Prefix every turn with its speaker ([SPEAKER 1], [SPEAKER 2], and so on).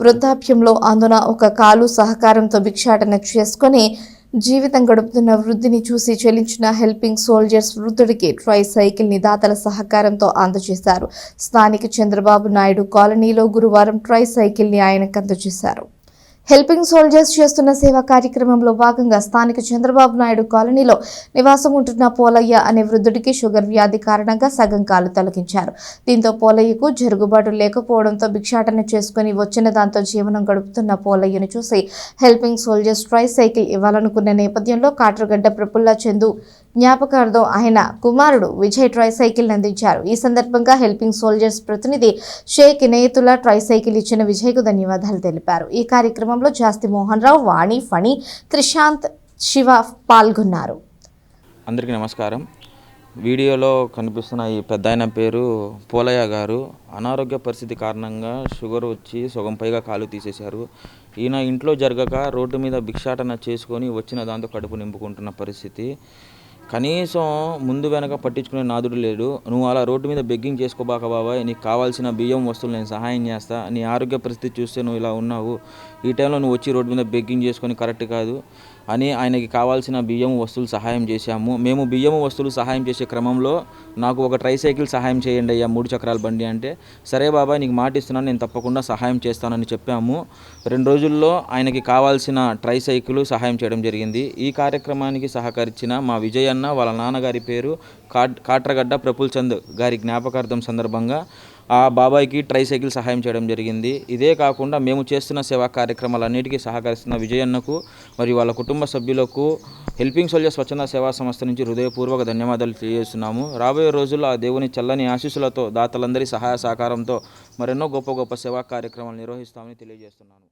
[SPEAKER 1] వృద్ధాప్యంలో అందున ఒక కాలు సహకారంతో భిక్షాటన చేసుకొని జీవితం గడుపుతున్న వృద్ధిని చూసి చెల్లించిన హెల్పింగ్ సోల్జర్స్ వృద్ధుడికి ట్రై సైకిల్ని దాతల సహకారంతో అందజేశారు. స్థానిక చంద్రబాబు నాయుడు కాలనీలో గురువారం ట్రై సైకిల్ని ఆయనకు అందజేశారు హెల్పింగ్ సోల్జర్స్ చేస్తున్న సేవా కార్యక్రమంలో భాగంగా స్థానిక చంద్రబాబు నాయుడు కాలనీలో నివాసం ఉంటున్న పోలయ్య అనే వృద్ధుడికి షుగర్ వ్యాధి కారణంగా సగం కాలు తొలగించారు దీంతో పోలయ్యకు జరుగుబాటు లేకపోవడంతో భిక్షాటన చేసుకుని వచ్చిన దాంతో జీవనం గడుపుతున్న పోలయ్యను చూసి హెల్పింగ్ సోల్జర్స్ ట్రై సైకిల్ ఇవ్వాలనుకున్న నేపథ్యంలో కాట్రగడ్డ ప్రపుల్ల చందు జ్ఞాపకార్థం ఆయన కుమారుడు విజయ్ ట్రై సైకిల్ అందించారు. ఈ సందర్భంగా హెల్పింగ్ సోల్జర్స్ ప్రతినిధి షేక్ ఇనయతుల్లా ట్రై సైకిల్ ఇచ్చిన విజయ్కు ధన్యవాదాలు తెలిపారు. ఈ కార్యక్రమం కార్యక్రమంలో జాస్తి మోహన్ రావు వాణి ఫణి త్రిశాంత్ శివ పాల్గొన్నారు.
[SPEAKER 2] అందరికీ నమస్కారం. వీడియోలో కనిపిస్తున్న ఈ పెద్ద ఆయన పేరు పోలయ్య గారు. అనారోగ్య పరిస్థితి కారణంగా షుగర్ వచ్చి సగం పైగా కాలు తీసేశారు. ఈయన ఇంట్లో జరగక రోడ్డు మీద భిక్షాటన చేసుకొని వచ్చిన దాంతో కడుపు నింపుకుంటున్న పరిస్థితి. కనీసం ముందు వెనక పట్టించుకునే నాదుడు లేడు. నువ్వు అలా రోడ్డు మీద బెగ్గింగ్ చేసుకోబాక బాబాయ్. నీకు కావాల్సిన బియ్యం వస్తువులు నేను సహాయం చేస్తా. నీ ఆరోగ్య పరిస్థితి చూస్తే నువ్వు ఇలా ఉన్నావు. ఈ టైంలో నువ్వు వచ్చి రోడ్డు మీద బెగ్గింగ్ చేసుకొని కరెక్ట్ కాదు అని ఆయనకి కావాల్సిన బియ్యం వస్తువులు సహాయం చేశాము. మేము బియ్యం వస్తువులు సహాయం చేసే క్రమంలో నాకు ఒక ట్రై సైకిల్ సహాయం చేయండి అయ్యా మూడు చక్రాల బండి అంటే. సరే బాబాయ్ నీకు మాట ఇస్తున్నాను. నేను తప్పకుండా సహాయం చేస్తానని చెప్పాము. రెండు రోజుల్లో ఆయనకి కావాల్సిన ట్రై సైకిల్ సహాయం చేయడం జరిగింది. ఈ కార్యక్రమానికి సహకరించిన మా విజయ్ అన్న వాళ్ళ నాన్నగారి పేరు కాట్ కాట్రగడ్డ ప్రఫుల్ చంద్ గారి జ్ఞాపకార్థం సందర్భంగా ఆ బాబాయ్కి ట్రై సైకిల్ సహాయం చేయడం జరిగింది. ఇదే కాకుండా మేము చేస్తున్న సేవా కార్యక్రమాలన్నిటికీ సహకరిస్తున్న విజయన్నకు మరియు వాళ్ళ కుటుంబ సభ్యులకు హెల్పింగ్ సోల్జర్ స్వచ్ఛంద సేవా సంస్థ నుంచి హృదయపూర్వక ధన్యవాదాలు తెలియజేస్తున్నాము. రాబోయే రోజుల్లో ఆ దేవుని చల్లని ఆశీస్సులతో దాతలందరి సహాయ సహకారంతో మరెన్నో గొప్ప గొప్ప సేవా కార్యక్రమాలు నిర్వహిస్తామని తెలియజేస్తున్నాను.